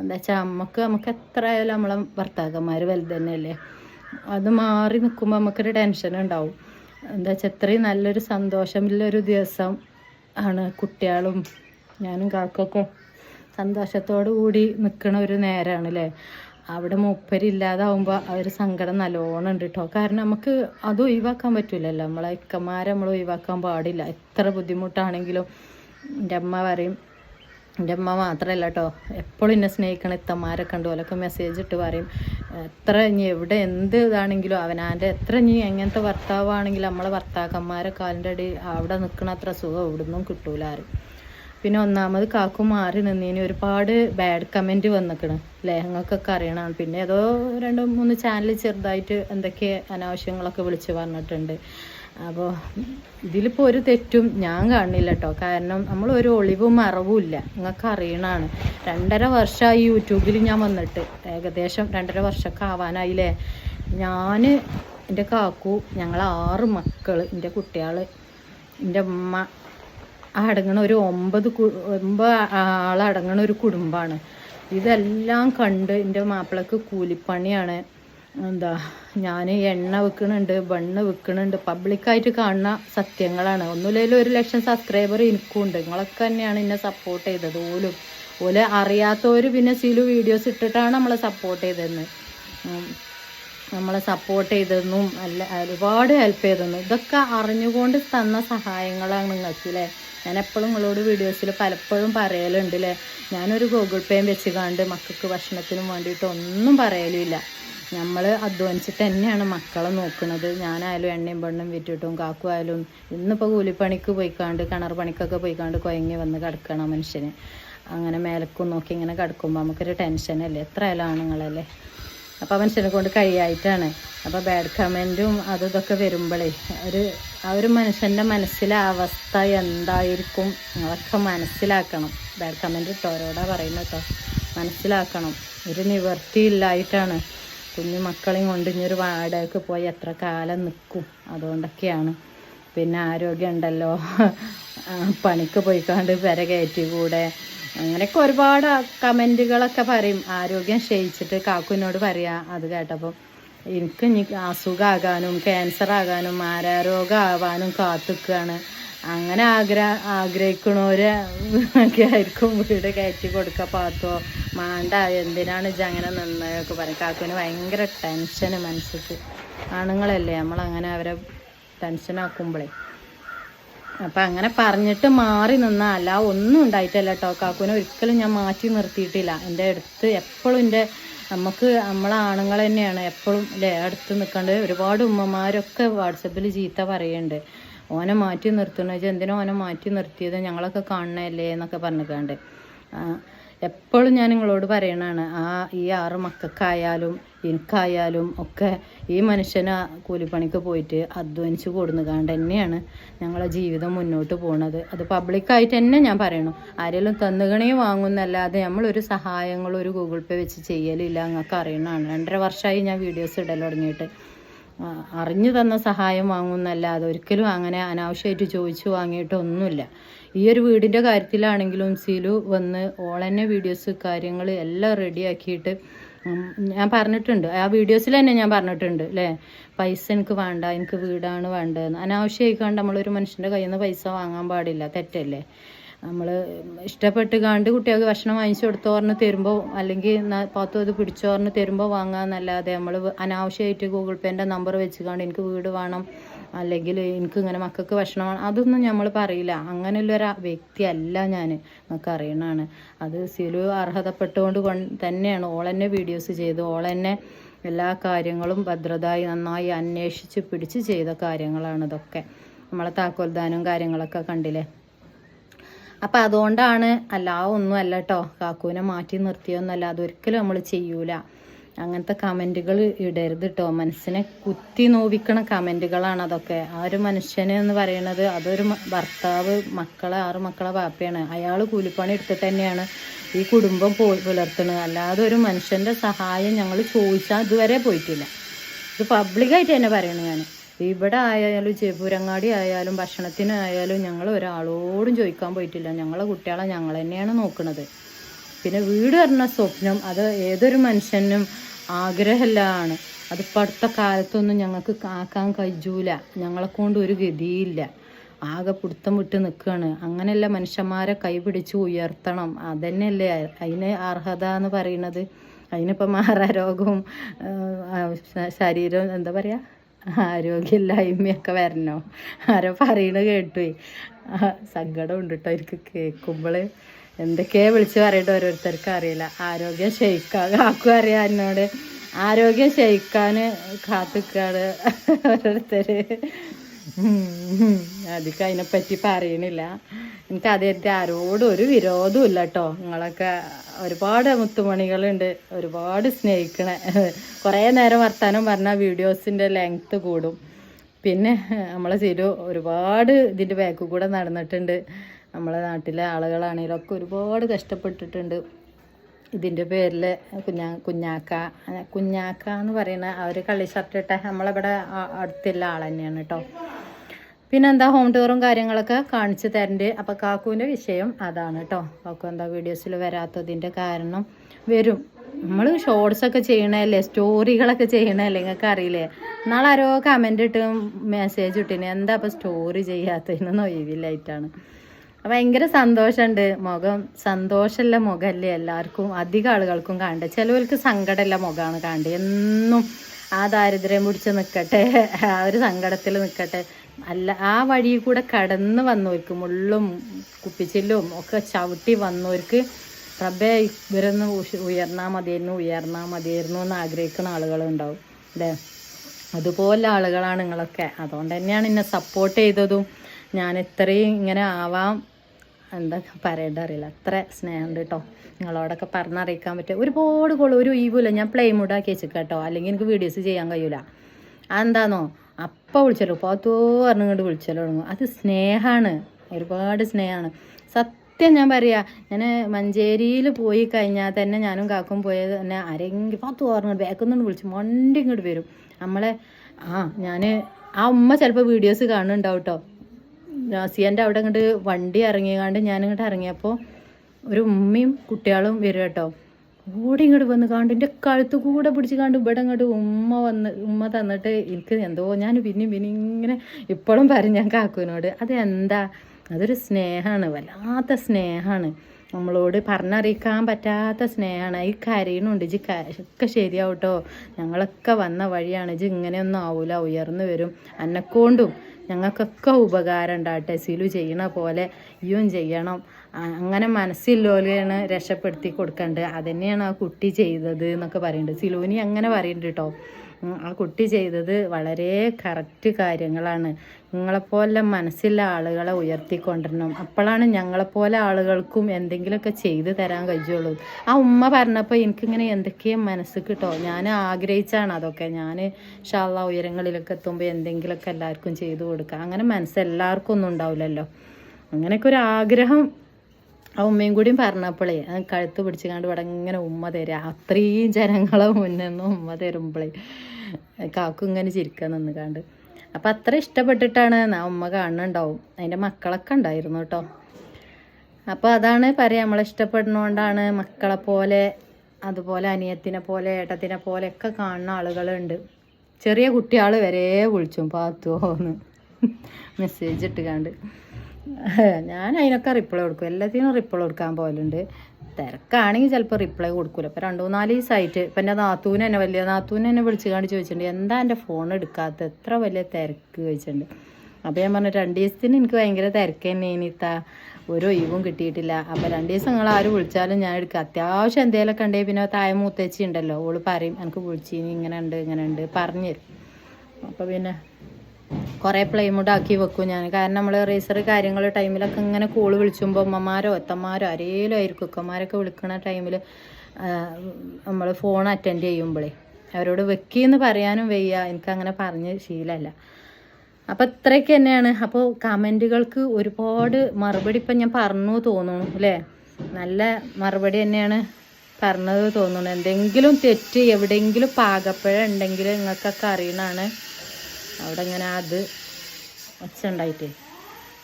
എന്താ വെച്ചാൽ നമുക്ക് നമുക്ക് എത്ര ആയാലും നമ്മളെ ഭർത്താക്കന്മാർ വലുത് തന്നെയല്ലേ? അത് മാറി നിൽക്കുമ്പോൾ നമുക്കൊരു ടെൻഷൻ ഉണ്ടാവും. എന്താ വെച്ചാൽ ഇത്രയും നല്ലൊരു സന്തോഷമുള്ളൊരു ദിവസം ആണ് കുട്ടികളും ഞാനും കാക്കൊക്കെ സന്തോഷത്തോടു കൂടി നിൽക്കണ ഒരു നേരമാണ് അല്ലേ അവിടെ മൂപ്പരില്ലാതാവുമ്പോൾ അവർ സങ്കടം നല്ലോണം ഉണ്ട് കേട്ടോ കാരണം നമുക്ക് അത് ഒഴിവാക്കാൻ പറ്റില്ലല്ലോ നമ്മളെ ഇക്കന്മാരെ നമ്മൾ ഒഴിവാക്കാൻ പാടില്ല. എത്ര ബുദ്ധിമുട്ടാണെങ്കിലും എന്റെ അമ്മ പറയും എന്റെ അമ്മ മാത്രമല്ല കേട്ടോ എപ്പോഴും എന്നെ സ്നേഹിക്കണ ഇത്തമാരെ കണ്ടു ഓലൊക്കെ മെസ്സേജ് ഇട്ട് പറയും എത്ര ഇനി എവിടെ എന്ത് ഇതാണെങ്കിലും അവനാന്റെ എത്ര ഇനി എങ്ങനത്തെ ഭർത്താവാണെങ്കിലും നമ്മളെ ഭർത്താക്കന്മാരെ കാലിന്റെ അടി അവിടെ നിൽക്കണ അത്ര സുഖം എവിടുന്നും കിട്ടൂല ആരും. പിന്നെ ഒന്നാമത് കാക്കു മാറി നിന്നതിന് ഒരുപാട് ബാഡ് കമന്റ് വന്നിക്കണ്. ലേഹങ്ങൾക്കൊക്കെ അറിയണം പിന്നെ ഏതോ രണ്ട് മൂന്ന് ചാനൽ ചെറുതായിട്ട് എന്തൊക്കെ അനാവശ്യങ്ങളൊക്കെ വിളിച്ച് പറഞ്ഞിട്ടുണ്ട്. അപ്പോൾ ഇതിലിപ്പോൾ ഒരു തെറ്റും ഞാൻ കാണില്ല കേട്ടോ കാരണം നമ്മൾ ഒരു ഒളിവും മറവും ഇല്ല. നിങ്ങൾക്ക് അറിയണതാണ് രണ്ടര വർഷമായി യൂട്യൂബിൽ ഞാൻ വന്നിട്ട്. ഏകദേശം രണ്ടര വർഷമൊക്കെ ആവാനായില്ലേ ഞാൻ എന്റെ കാക്കു ഞങ്ങൾ ആറ് മക്കൾ എന്റെ കുട്ടികൾ എന്റെ ഉമ്മ അടങ്ങണ ഒരു ഒമ്പത് ഒമ്പത് ആളടങ്ങണ ഒരു കുടുംബമാണ് ഇതെല്ലാം കണ്ട് എന്റെ മാപ്പിളക്ക് കൂലിപ്പണിയാണ്. എന്താ ഞാൻ എണ്ണ വെക്കണുണ്ട് ബണ്ണ് വെക്കണുണ്ട്. പബ്ലിക്കായിട്ട് കാണുന്ന സത്യങ്ങളാണ്. ഒന്നുമില്ലെങ്കിലും ഒരു ലക്ഷം സബ്സ്ക്രൈബർ എനിക്കും ഉണ്ട് നിങ്ങളൊക്കെ തന്നെയാണ് എന്നെ സപ്പോർട്ട് ചെയ്തത് ഓലും ഓലെ അറിയാത്തവർ പിന്നെ സിലു വീഡിയോസ് ഇട്ടിട്ടാണ് നമ്മളെ സപ്പോർട്ട് ചെയ്തതെന്ന്. നമ്മളെ സപ്പോർട്ട് ചെയ്തെന്നും അല്ല ഒരുപാട് ഹെൽപ്പ് ചെയ്തെന്നും. ഇതൊക്കെ അറിഞ്ഞുകൊണ്ട് തന്ന സഹായങ്ങളാണ് നിങ്ങൾക്ക് അല്ലേ ഞാൻ എപ്പോഴും നിങ്ങളോട് വീഡിയോസിൽ പലപ്പോഴും പറയലുണ്ട് അല്ലേ ഞാനൊരു ഗൂഗിൾ പേയും വെച്ച് കണ്ട് മക്കൾക്ക് ഭക്ഷണത്തിനും വേണ്ടിയിട്ട് ഒന്നും പറയലില്ല നമ്മൾ അധ്വാനിച്ചിട്ട് തന്നെയാണ് മക്കളെ നോക്കുന്നത്. ഞാനായാലും എണ്ണയും പെണ്ണും വിറ്റിട്ടും കാക്കു ആയാലും ഇന്നിപ്പോൾ കൂലിപ്പണിക്ക് പോയിക്കാണ്ട് കിണർ പണിക്കൊക്കെ പോയിക്കാണ്ട് കുഴങ്ങി വന്ന് കിടക്കണം മനുഷ്യന്. അങ്ങനെ മേലക്കും നോക്കി ഇങ്ങനെ കിടക്കുമ്പോൾ നമുക്കൊരു ടെൻഷനല്ലേ എത്ര ആയാലും ആണുങ്ങളല്ലേ? അപ്പോൾ മനുഷ്യനെ കൊണ്ട് കഴിയായിട്ടാണ്. അപ്പോൾ ബാഡ് കമന്റും അതും ഇതൊക്കെ വരുമ്പോഴേ ഒരു ആ ഒരു മനുഷ്യന്റെ മനസ്സിലെ അവസ്ഥ എന്തായിരിക്കും നിങ്ങളൊക്കെ മനസ്സിലാക്കണം. ബാഡ് കമന്റ് ഇട്ടോരോടാ പറയുന്നത് കേട്ടോ മനസ്സിലാക്കണം. ഒരു നിവർത്തിയില്ലായിട്ടാണ് കുഞ്ഞു മക്കളെയും കൊണ്ട് ഇനിയൊരു വാടകയ്ക്ക് പോയി എത്ര കാലം നിൽക്കും അതുകൊണ്ടൊക്കെയാണ്. പിന്നെ ആരോഗ്യം ഉണ്ടല്ലോ പണിക്ക് പോയിക്കാണ്ട് പെര കയറ്റി കൂടെ അങ്ങനെയൊക്കെ ഒരുപാട് കമന്റുകളൊക്കെ പറയും. ആരോഗ്യം ക്ഷയിച്ചിട്ട് കാക്കുവിനോട് പറയാ അത് കേട്ടപ്പം. എനിക്ക് ഇനി അസുഖമാകാനും ക്യാൻസർ ആകാനും മാരാരോഗം ആവാനും കാത്തുക്കുകയാണ് അങ്ങനെ ആഗ്രഹ ആഗ്രഹിക്കണവര് ഒക്കെ ആയിരിക്കും വീട് കയറ്റി കൊടുക്കുക പാത്തോ? മാണ്ട എന്തിനാണ് ഇജ്ജ് അങ്ങനെ നിന്നതൊക്കെ പറയും കാക്കുവിന് ഭയങ്കര ടെൻഷന് മനസ്സിക്ക്. ആണുങ്ങളല്ലേ നമ്മളങ്ങനെ അവരെ ടെൻഷൻ ടെൻഷനാക്കുമ്പോഴേ അപ്പം അങ്ങനെ പറഞ്ഞിട്ട് മാറി നിന്നാ. അല്ല ഒന്നും ഉണ്ടായിട്ടല്ല കേട്ടോ കാക്കുവിനെ ഒരിക്കലും ഞാൻ മാറ്റി നിർത്തിയിട്ടില്ല. എന്റെ അടുത്ത് എപ്പോഴും എന്റെ നമുക്ക് നമ്മളെ ആണുങ്ങൾ തന്നെയാണ് എപ്പോഴും അല്ലേ അടുത്ത് നിൽക്കേണ്ടത് ഒരുപാട് ഉമ്മമാരൊക്കെ വാട്സപ്പിൽ ചീത്ത പറയുന്നുണ്ട് ഓനെ മാറ്റി നിർത്തണ? വെച്ചാൽ എന്തിനാ ഓനെ മാറ്റി നിർത്തിയത്? ഞങ്ങളൊക്കെ കാണണല്ലേ എന്നൊക്കെ പറഞ്ഞിക്കാണ്ട്. എപ്പോഴും ഞാൻ നിങ്ങളോട് പറയണതാണ് ആ ഈ ആറ് മക്കൾക്കായാലും എനിക്കായാലും ഒക്കെ ഈ മനുഷ്യന് കൂലിപ്പണിക്ക് പോയിട്ട് അധ്വാനിച്ച് കൊടുന്നുകാണ്ട് തന്നെയാണ് ഞങ്ങളെ ജീവിതം മുന്നോട്ട് പോണത്. അത് പബ്ലിക്കായിട്ട് തന്നെ ഞാൻ പറയണു. ആരെങ്കിലും തന്നുകണേ വാങ്ങുന്നല്ലാതെ നമ്മളൊരു സഹായങ്ങളും ഒരു ഗൂഗിൾ പേ വെച്ച് ചെയ്യലില്ല നിങ്ങൾക്ക് അറിയണതാണ്. രണ്ടര വർഷമായി ഞാൻ വീഡിയോസ് ഇടൽ തുടങ്ങിയിട്ട്. അറിഞ്ഞു തന്ന സഹായം വാങ്ങുന്നല്ലാതെ ഒരിക്കലും അങ്ങനെ അനാവശ്യമായിട്ട് ചോദിച്ചു വാങ്ങിയിട്ടൊന്നുമില്ല. ഈ ഒരു വീടിന്റെ കാര്യത്തിലാണെങ്കിലും സീലു വന്ന് ഓളന്നെ വീഡിയോസ് കാര്യങ്ങൾ എല്ലാം റെഡിയാക്കിയിട്ട് ഞാൻ പറഞ്ഞിട്ടുണ്ട്. ആ വീഡിയോസിൽ തന്നെ ഞാൻ പറഞ്ഞിട്ടുണ്ട് അല്ലേ പൈസ എനിക്ക് വേണ്ട എനിക്ക് വീടാണ് വേണ്ടതെന്ന്. അനാവശ്യമായിക്കാണ്ട് നമ്മളൊരു മനുഷ്യന്റെ കയ്യിൽ നിന്ന് പൈസ വാങ്ങാൻ പാടില്ല. തെറ്റല്ലേ? നമ്മൾ ഇഷ്ടപ്പെട്ട് കണ്ട് കുട്ടികൾക്ക് ഭക്ഷണം വാങ്ങിച്ചു കൊടുത്തോറിന് തരുമ്പോൾ അല്ലെങ്കിൽ പത്തു അത് പിടിച്ചോറിന് തരുമ്പോൾ വാങ്ങാന്നല്ലാതെ നമ്മൾ അനാവശ്യമായിട്ട് ഗൂഗിൾ പേന്റെ നമ്പർ വെച്ച് കണ്ട് എനിക്ക് വീട് വേണം അല്ലെങ്കിൽ എനിക്ക് ഇങ്ങനെ മക്കൾക്ക് ഭക്ഷണം വേണം അതൊന്നും നമ്മൾ പറയില്ല. അങ്ങനെയുള്ളൊരു വ്യക്തിയല്ല ഞാൻ നമുക്ക് അറിയണതാണ് അത് സിലു അർഹതപ്പെട്ടുകൊണ്ട് തന്നെയാണ്. ഓൾ തന്നെ വീഡിയോസ് ചെയ്ത് തന്നെ എല്ലാ കാര്യങ്ങളും ഭദ്രതായി നന്നായി അന്വേഷിച്ച് പിടിച്ച് ചെയ്ത കാര്യങ്ങളാണ് ഇതൊക്കെ. നമ്മളെ താക്കോൽദാനവും കാര്യങ്ങളൊക്കെ കണ്ടില്ലേ? അപ്പം അതുകൊണ്ടാണ് അല്ലാതെ ഒന്നും അല്ല കേട്ടോ കാക്കുവിനെ മാറ്റി നിർത്തിയൊന്നല്ല അതൊരിക്കലും നമ്മൾ ചെയ്യൂല. അങ്ങനത്തെ കമന്റുകൾ ഇടരുത് കേട്ടോ മനസ്സിനെ കുത്തി നോവിക്കണ കമന്റുകളാണ് അതൊക്കെ. ആ ഒരു മനുഷ്യനെ എന്ന് പറയുന്നത് അതൊരു ഭർത്താവ് മക്കളെ ആറ് മക്കളെ പാപ്പയാണ്. അയാൾ കൂലിപ്പണി എടുത്തിട്ട് തന്നെയാണ് ഈ കുടുംബം പോ പുലർത്തുന്നത് അല്ലാതെ ഒരു മനുഷ്യന്റെ സഹായം ഞങ്ങൾ ചോദിച്ചാൽ ഇതുവരെ പോയിട്ടില്ല. ഇത് പബ്ലിക്കായിട്ട് തന്നെ പറയണു ഞാൻ ഇവിടെ ആയാലും ചെപ്പുരങ്ങാടി ആയാലും ഭക്ഷണത്തിനായാലും ഞങ്ങൾ ഒരാളോടും ചോദിക്കാൻ പോയിട്ടില്ല. ഞങ്ങളെ കുട്ടികളെ ഞങ്ങൾ തന്നെയാണ് നോക്കുന്നത് പിന്നെ വീട് പറഞ്ഞ സ്വപ്നം അത് ഏതൊരു മനുഷ്യനും ആഗ്രഹമെല്ലാണ്. അതിപ്പോൾ അടുത്ത കാലത്തൊന്നും ഞങ്ങൾക്ക് ആക്കാൻ കഴിയൂല. ഞങ്ങളെ കൊണ്ട് ഒരു ഗതിയില്ല. ആകെ പിടുത്തം വിട്ട് നിൽക്കുകയാണ് അങ്ങനെയല്ല മനുഷ്യന്മാരെ കൈപിടിച്ച് ഉയർത്തണം. അതന്നെയല്ലേ അതിന് അർഹത എന്ന് പറയുന്നത്. അതിനിപ്പോൾ മാറാരോഗവും ശരീരം എന്താ പറയുക ആരോഗ്യമില്ലായ്മയൊക്കെ വരണോ? ആരോ പറയണ കേട്ടു സങ്കടം ഉണ്ട് കേട്ടോ എനിക്ക് കേൾക്കുമ്പോൾ എന്തൊക്കെയാ വിളിച്ച് പറയട്ടെ ഓരോരുത്തർക്ക് അറിയില്ല. ആരോഗ്യം ക്ഷയിക്കാൻ കാക്കും അറിയാം എന്നോട്. ആരോഗ്യം ക്ഷയിക്കാൻ കാത്തുക്കാണ് ഓരോരുത്തർ അധികം അതിനെപ്പറ്റി പറയണില്ല. എനിക്ക് അതിന്റെ ആരോടും ഒരു വിരോധവും ഇല്ല കേട്ടോ നിങ്ങളൊക്കെ ഒരുപാട് മുത്തുമണികളുണ്ട് ഒരുപാട് സ്നേഹിക്കണ. കുറേ നേരം വർത്താനം പറഞ്ഞാൽ വീഡിയോസിന്റെ ലെങ്ത്ത് കൂടും. പിന്നെ നമ്മളെ സിരു ഒരുപാട് ഇതിന്റെ ബാക്കിൽ കൂടെ നടന്നിട്ടുണ്ട്. നമ്മളെ നാട്ടിലെ ആളുകളാണെങ്കിലും ഒക്കെ ഒരുപാട് കഷ്ടപ്പെട്ടിട്ടുണ്ട്. ഇതിന്റെ പേരിൽ കുഞ്ഞാ കുഞ്ഞാക്ക. കുഞ്ഞാക്ക എന്ന് പറയുന്ന അവർ കള്ളി ഷർട്ട് ഇട്ട നമ്മളിവിടെ അടുത്തുള്ള ആൾ തന്നെയാണ് കേട്ടോ പിന്നെ എന്താ ഹോം ടൂറും കാര്യങ്ങളൊക്കെ കാണിച്ചു തരണ്ട്. അപ്പോൾ കാക്കുവിന്റെ വിഷയം അതാണ് കേട്ടോ കാക്കു എന്താ വീഡിയോസിൽ വരാത്തതിന്റെ കാരണം വരും. നമ്മൾ ഷോർട്സ് ഒക്കെ ചെയ്യണല്ലേ സ്റ്റോറികളൊക്കെ ചെയ്യണല്ലേ നിങ്ങൾക്ക് അറിയില്ലേ? നാളെ ആരോ കമന്റ് ഇട്ട് മെസ്സേജ് ഇട്ടിന്. എന്താ അപ്പോൾ സ്റ്റോറി ചെയ്യാത്തതിനൊന്നും ഒഴിവില്ലായിട്ടാണ്. ഭയങ്കര സന്തോഷമുണ്ട് മുഖം സന്തോഷമുള്ള മുഖമല്ലേ എല്ലാവർക്കും അധികം ആളുകൾക്കും കാണണ്ട ചിലവർക്ക് സങ്കടമുള്ള മുഖമാണ് കാണണ്ടേ എന്നും ആ ദാരിദ്ര്യം പിടിച്ച് നിൽക്കട്ടെ ആ ഒരു സങ്കടത്തിൽ നിൽക്കട്ടെ അല്ല ആ വഴി കൂടെ കടന്ന് വന്നവർക്ക് മുള്ളും കുപ്പിച്ചില്ലും ഒക്കെ ചവിട്ടി വന്നവർക്ക് റബ്ബെ ഇവരൊന്ന് ഉയർന്നാൽ മതിയായിരുന്നു ഉയർന്നാൽ മതിയായിരുന്നു എന്ന് ആഗ്രഹിക്കുന്ന ആളുകളുണ്ടാവും അല്ലേ? അതുപോലെ ആളുകളാണ് നിങ്ങളൊക്കെ. അതുകൊണ്ട് തന്നെയാണ് എന്നെ സപ്പോർട്ട് ചെയ്തതും. ഞാൻ ഇത്രയും ഇങ്ങനെ ആവാം. എന്താ പറയേണ്ട അറിയില്ല. അത്ര സ്നേഹമുണ്ട് കേട്ടോ. നിങ്ങളോടൊക്കെ പറഞ്ഞറിയിക്കാൻ പറ്റും ഒരുപാട് കൊള്ളു ഒരു ഒഴിവില്ല ഞാൻ പ്ലേ മൂഡാക്കി വെച്ചിട്ട് കേട്ടോ. അല്ലെങ്കിൽ എനിക്ക് വീഡിയോസ് ചെയ്യാൻ കഴിയൂല. അതെന്താന്നോ? അപ്പം വിളിച്ചല്ലോ. പോത്തോ പറഞ്ഞുകൊണ്ട് വിളിച്ചല്ലോ തുടങ്ങും അത് സ്നേഹമാണ് ഒരുപാട് സ്നേഹമാണ്. സത്യം ഞാൻ പറയാ ഞാൻ മഞ്ചേരിയിൽ പോയി കഴിഞ്ഞാൽ തന്നെ ഞാനും കാക്കും പോയത് തന്നെ ആരെങ്കിലും പാത്തു പറഞ്ഞിട്ട് ബാക്കിൽ നിന്ന് വിളിച്ചു മണ്ടി ഇങ്ങോട്ട് വരും. നമ്മളെ ആ ഞാൻ ആ ഉമ്മ ചിലപ്പോൾ വീഡിയോസ് കാണുന്നുണ്ടാവും കേട്ടോ. നാസിയന്റെ അവിടെ ഇങ്ങോട്ട് വണ്ടി ഇറങ്ങിയാണ്ട് ഞാനിങ്ങോട്ട് ഇറങ്ങിയപ്പോൾ ഒരു ഉമ്മയും കുട്ടികളും വരും കേട്ടോ. ഓടി ഇങ്ങോട്ട് വന്ന് കാണ്ട് എന്റെ കഴുത്ത് കൂടെ പിടിച്ച് കാണ്ട് ഇവിടെ ഇങ്ങോട്ട് ഉമ്മ വന്ന് ഉമ്മ തന്നിട്ട് എനിക്ക് എന്തോ ഞാൻ പിന്നെയും പിന്നെ ഇങ്ങനെ ഇപ്പോഴും പറയും ഞാൻ കാക്കുവിനോട്. അതെന്താ അതൊരു സ്നേഹമാണ് വല്ലാത്ത സ്നേഹമാണ് നമ്മളോട് പറഞ്ഞറിയിക്കാൻ പറ്റാത്ത സ്നേഹമാണ് ഈ കരയണുണ്ട്. ഇജ് ഒക്കെ ശരിയാവട്ടോ. ഞങ്ങളൊക്കെ വന്ന വഴിയാണ്. ഇജ് ഇങ്ങനെയൊന്നും ആവൂല. ഉയർന്നു വരും. അന്നെക്കൊണ്ടും ഞങ്ങൾക്കൊക്കെ ഉപകാരം ഉണ്ടാകട്ടെ സിലു ചെയ്യണ പോലെ ഇയും ചെയ്യണം. അങ്ങനെ മനസ്സില്ലോലെയാണ് രക്ഷപ്പെടുത്തി കൊടുക്കേണ്ടത്. അതന്നെയാണ് ആ കുട്ടി ചെയ്തത് എന്നൊക്കെ പറയുന്നുണ്ട്. സിലുവിനി അങ്ങനെ പറയുന്നുണ്ട് കേട്ടോ. ആ കുട്ടി ചെയ്തത് വളരെ കറക്റ്റ് കാര്യങ്ങളാണ്. നിങ്ങളെപ്പോലെ മനസ്സിലുള്ള ആളുകളെ ഉയർത്തിക്കൊണ്ടിരണം. അപ്പോഴാണ് ഞങ്ങളെപ്പോലെ ആളുകൾക്കും എന്തെങ്കിലുമൊക്കെ ചെയ്തു തരാൻ കഴിയുള്ളൂ. ആ ഉമ്മ പറഞ്ഞപ്പോൾ എനിക്കിങ്ങനെ എന്തൊക്കെയും മനസ്സ് കിട്ടോ? ഞാൻ ആഗ്രഹിച്ചാണ് അതൊക്കെ. ഞാൻ ഷാള്ള ഉയരങ്ങളിലൊക്കെ എത്തുമ്പോൾ എന്തെങ്കിലുമൊക്കെ എല്ലാവർക്കും ചെയ്തു കൊടുക്കുക. അങ്ങനെ മനസ്സെല്ലാവർക്കും ഒന്നും ഉണ്ടാവില്ലല്ലോ. അങ്ങനെയൊക്കെ ഒരു ആഗ്രഹം ആ ഉമ്മയും കൂടിയും പറഞ്ഞപ്പോഴേ അത് കഴുത്ത് പിടിച്ചുകൊണ്ട് ഇവിടെ ഇങ്ങനെ ഉമ്മ തരിക. അത്രയും ജനങ്ങളെ മുന്നിൽ നിന്ന് ഉമ്മ തരുമ്പോഴേ കാക്കും ഇങ്ങനെ ചിരിക്കാൻ നിന്നുകാണ്ട്. അപ്പം അത്ര ഇഷ്ടപ്പെട്ടിട്ടാണ് അമ്മ കാണുന്നുണ്ടാവും അതിന്റെ മക്കളൊക്കെ ഉണ്ടായിരുന്നു കേട്ടോ. അപ്പോൾ അതാണ് പറയാം നമ്മളെ ഇഷ്ടപ്പെടുന്നതുകൊണ്ടാണ് മക്കളെ പോലെ അതുപോലെ അനിയത്തിനെ പോലെ ഏട്ടത്തിനെ പോലെയൊക്കെ കാണുന്ന ആളുകളുണ്ട്. ചെറിയ കുട്ടികൾ വരെ വിളിച്ചു പാത്തുവോന്ന് മെസ്സേജ് ഇട്ടുകാണ്ട്. ഞാൻ അതിനൊക്കെ റിപ്ലൈ കൊടുക്കും. എല്ലാത്തിനും റിപ്ലൈ കൊടുക്കാൻ പോലുണ്ട് തിരക്കാണെങ്കിൽ ചിലപ്പോൾ റിപ്ലൈ കൊടുക്കൂല. ഇപ്പോൾ രണ്ടു മൂന്നാൽ ദിവസമായിട്ട് ഇപ്പം എന്റെ നാത്തൂന് തന്നെ വലിയ നാത്തൂന് തന്നെ വിളിച്ച് കാണിച്ച് ചോദിച്ചിട്ടുണ്ട് എന്താ എന്റെ ഫോൺ എടുക്കാത്ത? എത്ര വലിയ തിരക്ക്? ചോദിച്ചിട്ടുണ്ട്. അപ്പോൾ ഞാൻ പറഞ്ഞു രണ്ട് ദിവസത്തിന് എനിക്ക് ഭയങ്കര തിരക്ക് തന്നെ ഇനിത്താ ഒരു ഒഴിവും കിട്ടിയിട്ടില്ല. അപ്പോൾ രണ്ട് ദിവസം നിങ്ങൾ ആര് വിളിച്ചാലും ഞാൻ എടുക്കുക അത്യാവശ്യം എന്തെങ്കിലുമൊക്കെ ഉണ്ടെങ്കിൽ പിന്നെ താഴെ മൂത്തേച്ചി ഉണ്ടല്ലോ. ഓൾ പറയും എനിക്ക് വിളിച്ചിനി ഇങ്ങനെ ഉണ്ട് ഇങ്ങനെ ഉണ്ട്. പറഞ്ഞു തരും. അപ്പോൾ പിന്നെ കുറേ പ്ലൈമുഡ് ആക്കി വെക്കും ഞാൻ കാരണം നമ്മൾ റേസർ കാര്യങ്ങൾ ടൈമിലൊക്കെ ഇങ്ങനെ കോൾ വിളിച്ചുമ്പോൾ അമ്മമാരോ അത്തന്മാരോ ആരേലും ആയിരിക്കും. ഉക്കന്മാരൊക്കെ വിളിക്കണ ടൈമിൽ നമ്മൾ ഫോൺ അറ്റൻഡ് ചെയ്യുമ്പോഴേ അവരോട് വെക്കിയെന്ന് പറയാനും വയ്യ. എനിക്കങ്ങനെ പറഞ്ഞ് ശീലമല്ല അപ്പോൾ ഇത്രയൊക്കെ തന്നെയാണ്. അപ്പോൾ കമന്റുകൾക്ക് ഒരുപാട് മറുപടി ഇപ്പം ഞാൻ പറഞ്ഞു തോന്നുന്നു അല്ലേ? നല്ല മറുപടി തന്നെയാണ് പറഞ്ഞത് തോന്നുന്നു. എന്തെങ്കിലും തെറ്റ് എവിടെയെങ്കിലും പാകപ്പഴ ഉണ്ടെങ്കിൽ നിങ്ങൾക്കൊക്കെ അറിയണതാണ് അവിടെ ഇങ്ങനെ അത് ഒച്ച ഉണ്ടായിട്ടേ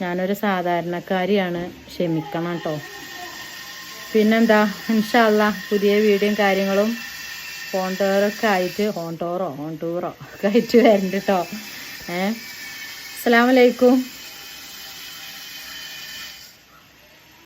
ഞാനൊരു സാധാരണക്കാരിയാണ്. ക്ഷമിക്കണം കേട്ടോ. പിന്നെന്താ? ഇൻഷാല്ല പുതിയ വീഡിയോയും കാര്യങ്ങളും ഹോൺ ടോറൊക്കെ ആയിട്ട് ഹോൺ ടോറോ ഹോൺ ടൂറോ ഒക്കെ ആയിട്ട് വരണ്ട് കേട്ടോ. ഏ? അസ്സലാമലൈക്കും